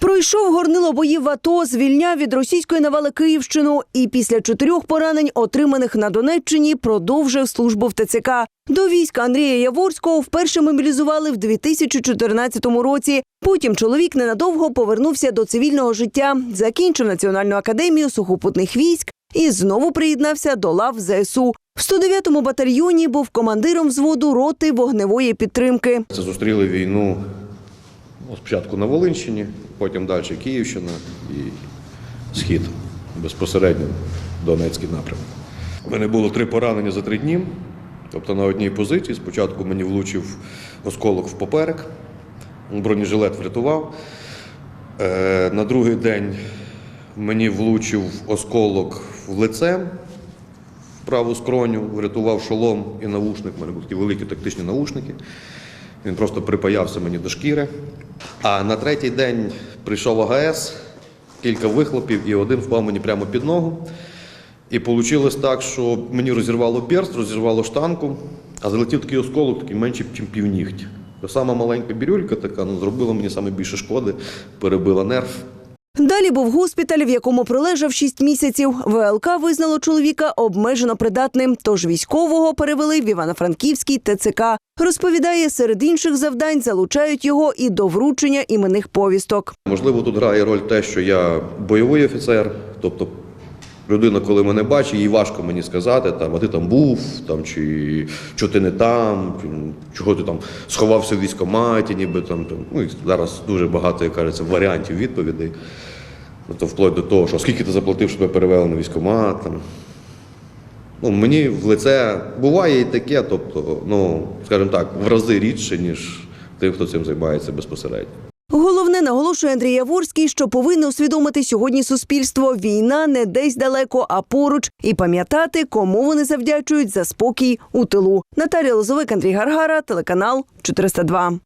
Пройшов горнило боїв в АТО, звільняв від російської навали Київщину і після чотирьох поранень, отриманих на Донеччині, продовжив службу в ТЦК. До війська Андрія Яворського вперше мобілізували в 2014 році. Потім чоловік ненадовго повернувся до цивільного життя, закінчив Національну академію сухопутних військ і знову приєднався до лав ЗСУ. В 109-му батальйоні був командиром взводу роти вогневої підтримки. Зустріли війну ну, спочатку на Волинщині, потім далі Київщина і Схід безпосередньо Донецький напрямок. У мене було три поранення за три дні. Тобто на одній позиції. Спочатку мені влучив осколок в поперек, бронежилет врятував. Е, на другий день мені влучив осколок в лице, в праву скроню, врятував шолом і навушник. У мене були такі великі тактичні навушники. Він просто припаявся мені до шкіри. А на третій день прийшов АГС, кілька вихлопів, і один впав мені прямо під ногу. І вийшло так, що мені розірвало перст, розірвало штанку, а залетів такий осколок, такий менший, ніж півнігть. Сама маленька бірюлька така ну, зробила мені саме більше шкоди, перебила нерв. Далі був госпіталь, в якому пролежав 6 місяців. ВЛК визнало чоловіка обмежено придатним, тож військового перевели в Івано-Франківський ТЦК. Розповідає, серед інших завдань залучають його і до вручення іменних повісток. Можливо, тут грає роль те, що я бойовий офіцер, тобто людина, коли мене бачить, їй важко мені сказати, там, а ти там був, там, чи що ти не там, чого ти там сховався в військкоматі, ніби там. там. Ну, і зараз дуже багато, як кажеться, варіантів відповідей. Тобто, вплоть до того, що скільки ти заплатив, щоб тебе перевели на військкомат. Там. Ну, мені в лице буває і таке, тобто, ну, скажімо так, в рази рідше, ніж тим, хто цим займається безпосередньо. Наголошує Андрій Яворський, що повинне усвідомити сьогодні суспільство. Війна не десь далеко, а поруч, і пам'ятати, кому вони завдячують за спокій у тилу. Наталія Лозовик, Андрій Гаргара, телеканал 402.